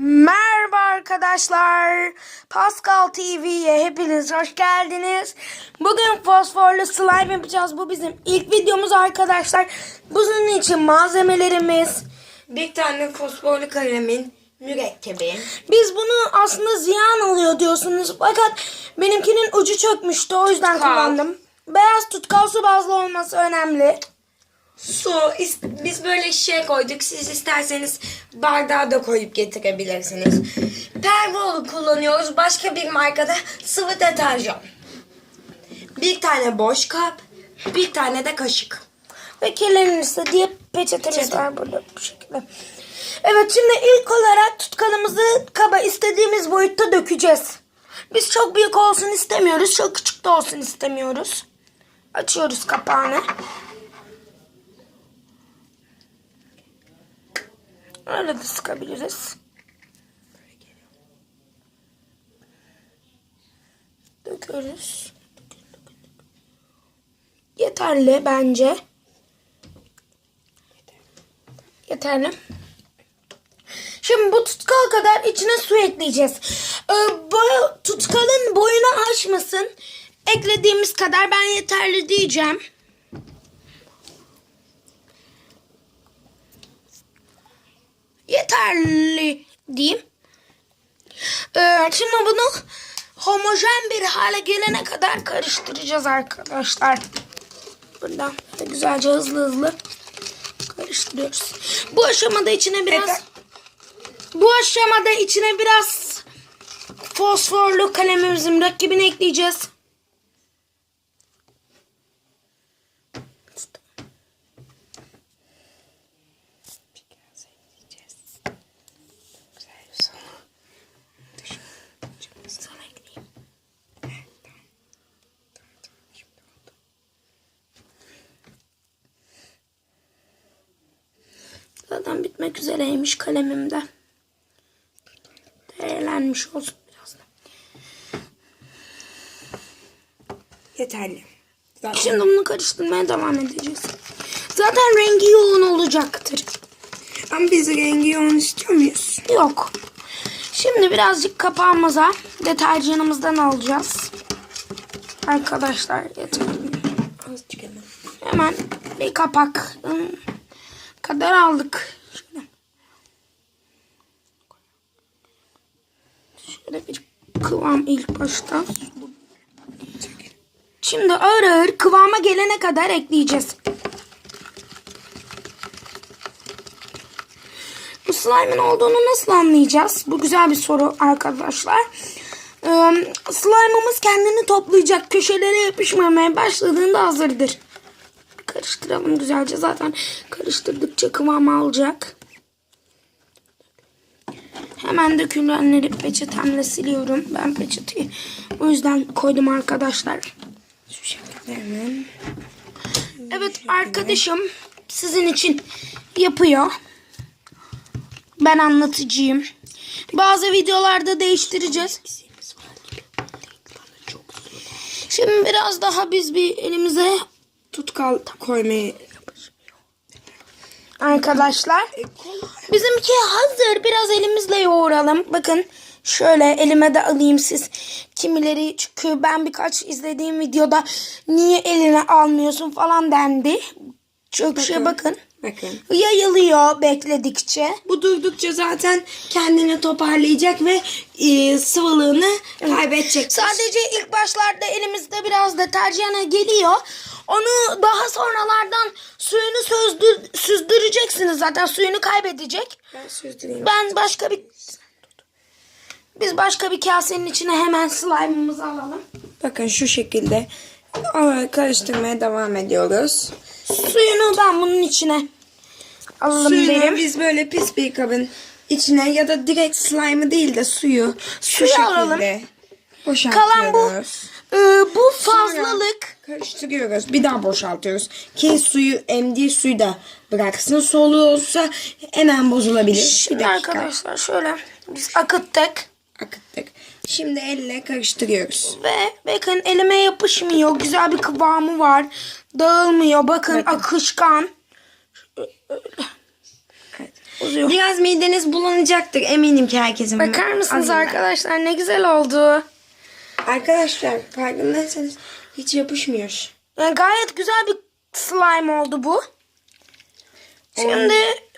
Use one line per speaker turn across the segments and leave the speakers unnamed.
Merhaba arkadaşlar. Pascal TV'ye hepiniz hoş geldiniz. Bugün fosforlu slime yapacağız. Bu bizim ilk videomuz arkadaşlar. Bunun için malzemelerimiz.
Bir tane fosforlu kalemin mürekkebi.
Biz bunu aslında ziyan oluyor diyorsunuz. Fakat benimkinin ucu çökmüştü. O yüzden
Tutkal.
kullandım. Beyaz tutkal su bazlı olması önemli.
Su. Biz böyle şişeye koyduk. Siz isterseniz bardağa da koyup getirebilirsiniz. Pervolu kullanıyoruz. Başka bir markada sıvı deterjan. Bir tane boş kap. Bir tane de kaşık.
Ve kirlenirse diye peçetemiz
Peçete.
var burada bu şekilde. Evet şimdi ilk olarak tutkalımızı kaba istediğimiz boyutta dökeceğiz. Biz çok büyük olsun istemiyoruz. Çok küçük de olsun istemiyoruz. Açıyoruz kapağını. Öyle de sıkabiliriz. Döküyoruz. Yeterli bence. Yeterli. Şimdi bu tutkal kadar içine su ekleyeceğiz. Ee, boy, tutkalın boyunu aşmasın. Eklediğimiz kadar ben yeterli diyeceğim. Yeterli diyeyim. Ee, şimdi bunu homojen bir hale gelene kadar karıştıracağız arkadaşlar. Buradan da güzelce hızlı hızlı karıştırıyoruz. Bu aşamada içine biraz
Evet.
bu aşamada içine biraz fosforlu kalemimizin rakibini ekleyeceğiz. Zaten bitmek üzereymiş kalemimde. Değerlenmiş olsun biraz da.
Yeterli. Zaten
Şimdi bunu karıştırmaya devam edeceğiz. Zaten rengi yoğun olacaktır.
Ama biz rengi yoğun istiyor muyuz?
Yok. Şimdi birazcık kapağımıza deterjanımızdan alacağız. Arkadaşlar yeterli.
Hemen.
Hemen bir kapak ım, kadar aldık. Şöyle. Bir kıvam ilk başta. Şimdi ağır ağır kıvama gelene kadar ekleyeceğiz. Bu slime'ın olduğunu nasıl anlayacağız? Bu güzel bir soru arkadaşlar. Ee, slime'ımız kendini toplayacak. Köşelere yapışmamaya başladığında hazırdır. Karıştıralım güzelce. Zaten karıştırdıkça kıvam alacak. Hemen dökülenleri peçetemle siliyorum. Ben peçeteyi o yüzden koydum arkadaşlar.
Şu şekilde hemen.
Evet arkadaşım sizin için yapıyor. Ben anlatıcıyım. Bazı videolarda değiştireceğiz. Şimdi biraz daha biz bir elimize
Tutkal koymayı
arkadaşlar. Bizimki hazır. Biraz elimizle yoğuralım. Bakın şöyle elime de alayım siz. Kimileri çünkü ben birkaç izlediğim videoda niye eline almıyorsun falan dendi. Çok şey bakın.
Bakın.
Yayılıyor bekledikçe.
Bu durdukça zaten kendini toparlayacak ve e, sıvılığını kaybedecek.
Sadece ilk başlarda elimizde biraz deterjana geliyor. Onu daha sonralardan suyunu sözdür, süzdüreceksiniz zaten suyunu kaybedecek.
Ben süzdüreyim.
Ben başka bir biz başka bir kasenin içine hemen slime'ımızı alalım.
Bakın şu şekilde Aa, karıştırmaya devam ediyoruz.
Suyunu ben bunun içine alalım
Suyunu
derim.
biz böyle pis bir kabın içine ya da direkt slime'ı değil de suyu şu
Suyu
şekilde
alalım.
boşaltıyoruz.
Kalan bu e, bu fazlalık.
Karıştırıyoruz. Bir daha boşaltıyoruz. Ki suyu emdiği suyu da bıraksın. Soluğu olsa hemen bozulabilir. Bir
Şimdi
dakika.
arkadaşlar şöyle biz akıttık.
Akıttık. Şimdi elle karıştırıyoruz.
Ve bakın elime yapışmıyor. Güzel bir kıvamı var. Dağılmıyor. Bakın,
Bakın.
akışkan. Uzuyor.
Biraz mideniz bulanacaktır eminim ki herkesin.
Bakar mısınız
Azından.
arkadaşlar ne güzel oldu.
Arkadaşlar farkındaysanız hiç yapışmıyor.
Yani gayet güzel bir slime oldu bu. Şimdi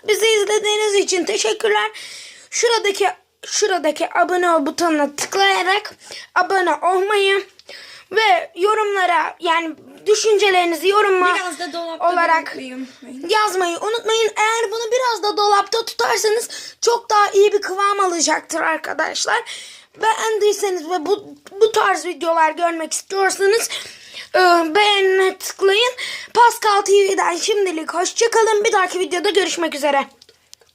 bizi izlediğiniz için teşekkürler. Şuradaki şuradaki abone ol butonuna tıklayarak abone olmayı ve yorumlara yani düşüncelerinizi yoruma
Biraz da dolapta
olarak yazmayı unutmayın. Eğer bunu biraz da dolapta tutarsanız çok daha iyi bir kıvam alacaktır arkadaşlar. Beğendiyseniz ve bu, bu tarz videolar görmek istiyorsanız e, beğenine tıklayın. Pascal TV'den şimdilik hoşçakalın. Bir dahaki videoda görüşmek üzere.